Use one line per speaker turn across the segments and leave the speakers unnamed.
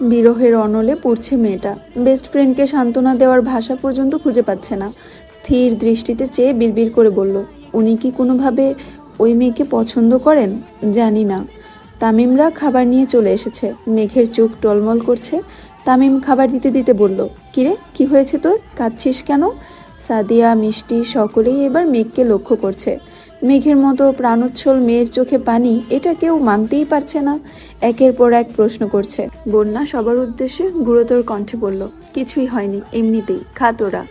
বিরহের অনলে পড়ছে মেয়েটা। বেস্ট ফ্রেন্ডকে সান্ত্বনা দেওয়ার ভাষা পর্যন্ত খুঁজে পাচ্ছে না। স্থির দৃষ্টিতে চেয়ে বিড়বিড় করে বলল, উনি কি কোনোভাবে ওই মেয়েকে পছন্দ করেন? জানি না। তামিমরা খাবার নিয়ে চলে এসেছে। মেঘের চোখ টলমল করছে। তামিম খাবার দিতে দিতে বলল, কিরে, কি হয়েছে তোর? কাঁদছিস কেন? সাদিয়া, মিষ্টি সকলেই এবার মেঘকে লক্ষ্য করছে। মেঘের মতো প্রাণোচ্ছল মেয়ের চোখে পানি, এটা কেউ মানতেই পারছে না। একের পর এক প্রশ্ন করছে। বন্যা সবার উদ্দেশ্যে গুরুতর কণ্ঠে বলল, কিছুই হয়নি, এমনিতেই, খা তোরা।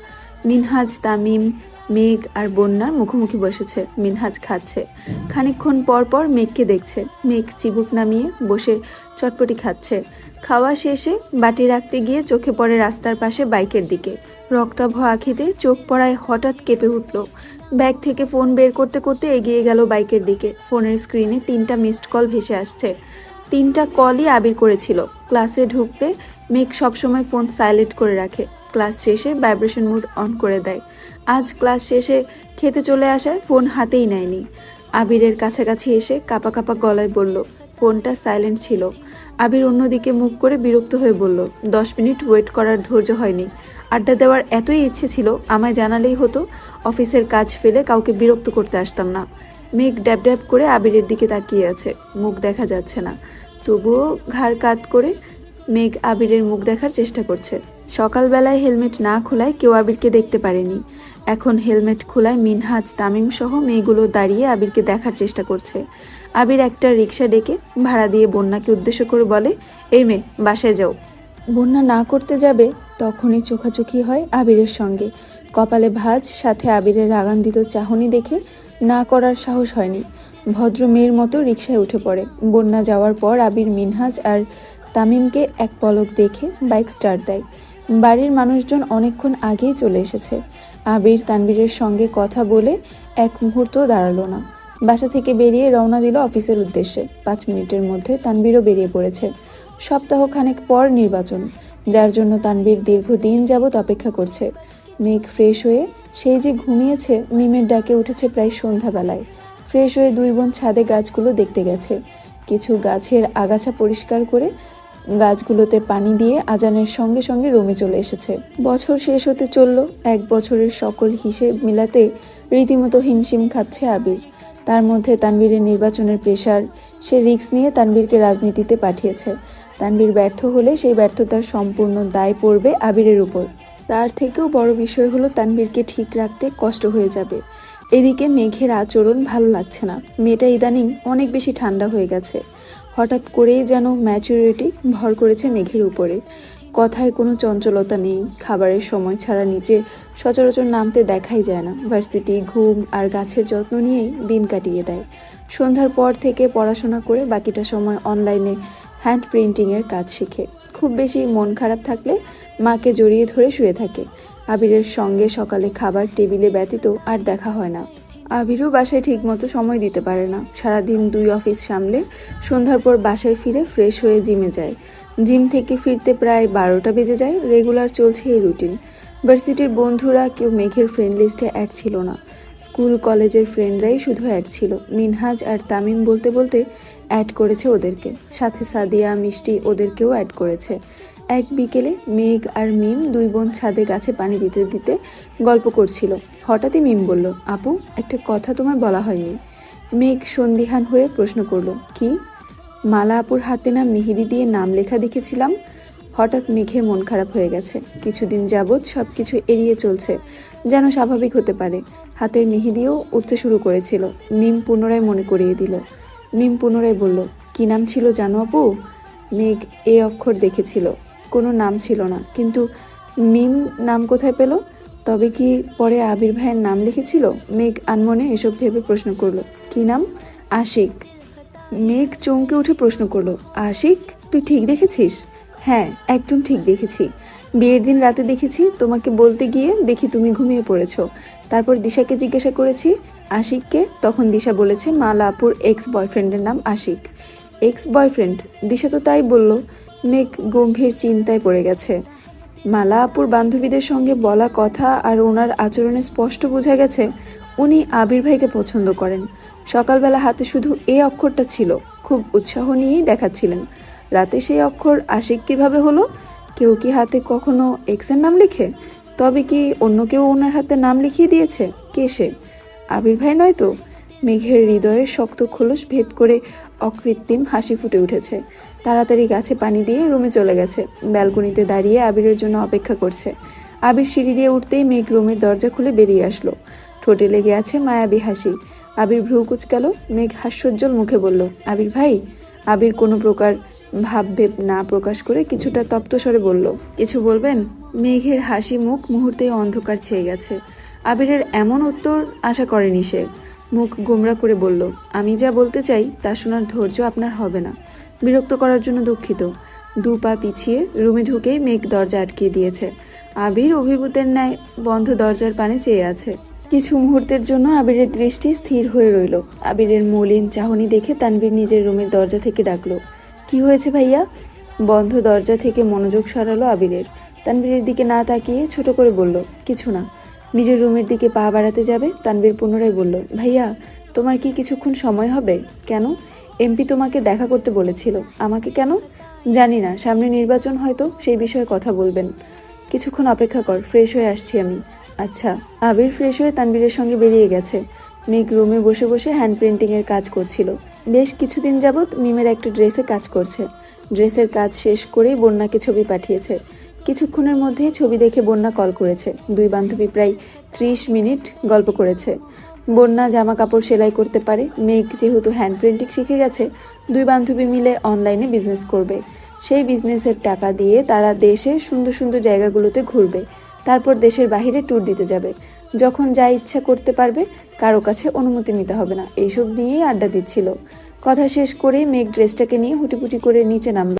মিনহাজ, তামিম, মেঘ আর বন্যার মুখোমুখি বসেছে। মিনহাজ খাচ্ছে। খানিকক্ষণ পর পর মেঘকে দেখছে। মেঘ চিবুক নামিয়ে বসে চটপটি খাচ্ছে। খাওয়া শেষে বাটি রাখতে গিয়ে চোখে পড়ে রাস্তার পাশে বাইকের দিকে। রক্তাভ আখিতে চোখ পড়ায় হঠাৎ কেঁপে উঠল। ব্যাগ থেকে ফোন বের করতে করতে এগিয়ে গেল বাইকের দিকে। ফোনের স্ক্রিনে তিনটা মিসড কল ভেসে আসছে। তিনটা কলই আবির করেছিল। ক্লাসে ঢুকতে মেঘ সবসময় ফোন সাইলেন্ট করে রাখে। ক্লাস শেষে ভাইব্রেশন মুড অন করে দেয়। আজ ক্লাস শেষে খেতে চলে আসায় ফোন হাতেই নেয়নি। আবিরের কাছাকাছি এসে কাপা কাপা গলায় বলল, ফোনটা সাইলেন্ট ছিল। আবির অন্যদিকে মুখ করে বিরক্ত হয়ে বলল, দশ মিনিট ওয়েট করার ধৈর্য হয়নি। আড্ডা দেওয়ার এতই ইচ্ছে ছিল, আমায় জানালেই হতো, অফিসের কাজ ফেলে কাউকে বিরক্ত করতে আসতাম না। মেঘ ড্যাব ড্যাব করে আবিরের দিকে তাকিয়ে আছে, মুখ দেখা যাচ্ছে না। তবুও ঘাড় কাত করে মেঘ আবিরের মুখ দেখার চেষ্টা করছে। সকালবেলায় হেলমেট না খোলায় কেউ আবিরকে দেখতে পারেনি। এখন হেলমেট খোলায় মিনহাজ তামিম সহ মেয়েগুলো দাঁড়িয়ে আবিরকে দেখার চেষ্টা করছে। আবির একটা রিক্সা ডেকে ভাড়া দিয়ে বন্যাকে উদ্দেশ্য করে বলে, এই মেয়ে, বাসায় যাও। বন্যা না করতে যাবে তখনই চোখাচোখি হয় আবিরের সঙ্গে। কপালে ভাঁজ, সাথে আবিরের রাগান্বিত চাহনি দেখে না করার সাহস হয়নি। ভদ্র মেয়ের মতো রিক্সায় উঠে পড়ে। বন্যা যাওয়ার পর আবির, মিনহাজ আর তামিমকে এক পলক দেখে বাইক স্টার্ট দেয়। বাড়ির মানুষজন অনেকক্ষণ আগেই চলে এসেছে। আবির তানবীরের সঙ্গে কথা বলে এক মুহূর্ত দাঁড়াল না। বাসা থেকে বেরিয়ে রওনা দিল অফিসের উদ্দেশ্যে। পাঁচ মিনিটের মধ্যে তানবীরও বেরিয়ে পড়েছে। সপ্তাহ খানেক পর নির্বাচন। যার জন্য তানবীর দীর্ঘদিন যাবৎ অপেক্ষা করছে। মেঘ ফ্রেশ হয়ে, সেই যে ঘুমিয়েছে, মিমের ডাকে উঠেছে প্রায় সন্ধ্যাবেলায়। ফ্রেশ হয়ে দুই বোন ছাদে গাছগুলো দেখতে গেছে। কিছু গাছের আগাছা পরিষ্কার করে গাছগুলোতে পানি দিয়ে আজানের সঙ্গে সঙ্গে রুমে চলে এসেছে। বছর শেষ হতে চলল, এক বছরের সকল হিসেব মিলাতে রীতিমতো হিমশিম খাচ্ছে আবির। তার মধ্যে তানবীরের নির্বাচনের প্রেশার সে রিস্ক নিয়ে তানবীরকে রাজনীতিতে পাঠিয়েছে। তানবীর ব্যর্থ হলে সেই ব্যর্থতার সম্পূর্ণ দায় পড়বে আবিরের উপর। তার থেকেও বড় বিষয় হলো তানবীরকে ঠিক রাখতে কষ্ট হয়ে যাবে। এদিকে মেঘের আচরণ ভালো লাগছে না। মেয়েটা ইদানিং অনেক বেশি ঠান্ডা হয়ে গেছে। হঠাৎ করেই যেন ম্যাচুরিটি ভর করেছে মেঘের উপরে। কথায় কোনো চঞ্চলতা নেই। খাবারের সময় ছাড়া নিচে সচরাচর নামতে দেখাই যায় না। ভার্সিটি, ঘুম আর গাছের যত্ন নিয়েই দিন কাটিয়ে দেয়। সন্ধ্যার পর থেকে পড়াশোনা করে বাকিটা সময় অনলাইনে হ্যান্ড প্রিন্টিংয়ের কাজ শিখে। খুব বেশি মন খারাপ থাকলে মাকে জড়িয়ে ধরে শুয়ে থাকে। আবিরের সঙ্গে সকালে খাবার টেবিলে ব্যতীত আর দেখা হয় না। আবিরও বাসায় ঠিকমতো সময় দিতে পারে না। সারাদিন দুই অফিস সামলে সন্ধ্যার পর বাসায় ফিরে ফ্রেশ হয়ে জিমে যায়। জিম থেকে ফিরতে প্রায় বারোটা বেজে যায় রেগুলার চলছে এই রুটিন ভার্সিটির বন্ধুরা কেউ মেঘের ফ্রেন্ড লিস্টে অ্যাড ছিল না। স্কুল কলেজের ফ্রেন্ডরাই শুধু অ্যাড ছিল। মিনহাজ আর তামিম বলতে বলতে অ্যাড করেছে ওদেরকে। সাথে সাদিয়া, মিষ্টি ওদেরকেও অ্যাড করেছে। এক বিকেলে মেঘ আর মিম দুই বোন ছাদে গাছে পানি দিতে দিতে গল্প করছিল। হঠাৎই মিম বলল, আপু, একটা কথা তোমায় বলা হয়নি। মেঘ সন্দিহান হয়ে প্রশ্ন করল, কি? মালা আপুর হাতে না মেহেদি দিয়ে নাম লেখা দেখেছিলাম? হঠাৎ মেঘের মন খারাপ হয়ে গেছে। কিছুদিন যাবৎ সব কিছু এড়িয়ে চলছে, যেন স্বাভাবিক হতে পারে। হাতের মেহেদিও উঠতে শুরু করেছিল। মিম পুনরায় মনে করিয়ে দিল মিম পুনরায় বলল, কি নাম ছিল জানো আপু? মেঘ এ অক্ষর দেখেছিল। কোনো নাম ছিল না, কিন্তু মিম নাম কোথায় পেল? তবে কি পরে আবির ভাইয়ের নাম লিখেছিল? মেঘ আনমনে এসব ভেবে প্রশ্ন করল, কি নাম? আশিক। মেঘ চমকে উঠে প্রশ্ন করল, আশিক, তুই ঠিক দেখেছিস? হ্যাঁ একদম ঠিক দেখেছি। বিয়ের দিন রাতে দেখেছি, তোমাকে বলতে গিয়ে দেখি তুমি ঘুমিয়ে পড়েছো। তারপর দিশাকে জিজ্ঞাসা করেছি, আশিককে? তখন দিশা বলেছে মালাপুর এক্স বয়ফ্রেন্ডের নাম আশিক। এক্স বয়ফ্রেন্ড দিশা তো তাই বলল, মেঘ গম্ভীর চিন্তায় পড়ে গেছে। মালা আপুর বান্ধবীদের সঙ্গে বলা কথা আর ওনার আচরণে স্পষ্ট বোঝা গেছে, উনি আবির ভাইকে পছন্দ করেন। সকালবেলা হাতে শুধু এ অক্ষরটা ছিল, খুব উৎসাহ নিয়েই দেখাচ্ছিলেন। রাতে সেই অক্ষর আশিক কীভাবে হলো? কেউ কি হাতে কখনো এক্সের নাম লিখে? তবে কি অন্য কেউ ওনার হাতে নাম লিখিয়ে দিয়েছে? কে সে? আবির ভাই নয় তো? মেঘের হৃদয়ের শক্ত খোলস ভেদ করে অকৃত্রিম হাসি ফুটে উঠেছে। তাড়াতাড়ি গাছে পানি দিয়ে রুমে চলে গেছে। ব্যালকনিতে দাঁড়িয়ে আবিরের জন্য অপেক্ষা করছে। আবির সিঁড়ি দিয়ে উঠতেই মেঘ রুমের দরজা খুলে বেরিয়ে আসলো। ঠোঁটে লেগে আছে মায়াবী হাসি। আবির ভ্রু কুচকাল। মেঘ হাস্যোজ্জ্বল মুখে বলল, আবির ভাই, আবির কোনো প্রকার ভাবভেব না প্রকাশ করে কিছুটা তপ্ত স্বরে বলল, কিছু বলবেন? মেঘের হাসি মুখ মুহূর্তেই অন্ধকার ছেয়ে গেছে। আবিরের এমন উত্তর আশা করেনি সে। মুখ গোমরা করে বলল, আমি যা বলতে চাই তা শোনার ধৈর্য আপনার হবে না। বিরক্ত করার জন্য দুঃখিত। দু পা পিছিয়ে রুমে ঢুকেই মেঘ দরজা আটকিয়ে দিয়েছে। আবির অভিভূতের ন্যায় বন্ধ দরজার পানে চেয়ে আছে। কিছু মুহূর্তের জন্য আবিরের দৃষ্টি স্থির হয়ে রইল। আবিরের মলিন চাহনি দেখে তানবীর নিজের রুমের দরজা থেকে ডাকলো কি হয়েছে ভাইয়া? বন্ধ দরজা থেকে মনোযোগ সরালো আবিরের। তানবীরের দিকে না তাকিয়ে ছোট করে বলল, কিছু না। নিজের রুমের দিকে পা বাড়াতে যাবে? তানবীর পুনরায় বলল, ভাইয়া, তোমার কি কিছুক্ষণ সময় হবে? কেন? এমপি তোমাকে দেখা করতে বলেছিল। আমাকে কেন? জানি না। সামনে নির্বাচন হয়তো সেই বিষয়ে কথা বলবেন। কিছুক্ষণ অপেক্ষা কর, ফ্রেশ হয়ে আসছি আমি। আচ্ছা। আবির ফ্রেশ হয়ে তানবীরের সঙ্গে বেরিয়ে গেছে। মেঘ রুমে বসে বসে হ্যান্ড প্রিন্টিংয়ের কাজ করছিল। বেশ কিছুদিন যাবৎ মিমের একটা ড্রেসে কাজ করছে। ড্রেসের কাজ শেষ করেই বন্যাকে ছবি পাঠিয়েছে। কিছুক্ষণের মধ্যেই ছবি দেখে বন্যা কল করেছে। দুই বান্ধবী প্রায় ত্রিশ মিনিট গল্প করেছে। বন্যা জামা কাপড় সেলাই করতে পারে। মেঘ যেহেতু হ্যান্ড প্রিন্টিং শিখে গেছে, দুই বান্ধবী মিলে অনলাইনে বিজনেস করবে। সেই বিজনেসের টাকা দিয়ে তারা দেশের সুন্দর সুন্দর জায়গাগুলোতে ঘুরবে। তারপর দেশের বাইরে ট্যুর দিতে যাবে। যখন যা ইচ্ছা করতে পারবে, কারও কাছে অনুমতি নিতে হবে না। এইসব নিয়েই আড্ডা দিচ্ছিল। কথা শেষ করে মেঘ ড্রেসটাকে নিয়ে হুটিপুটি করে নিচে নামলো।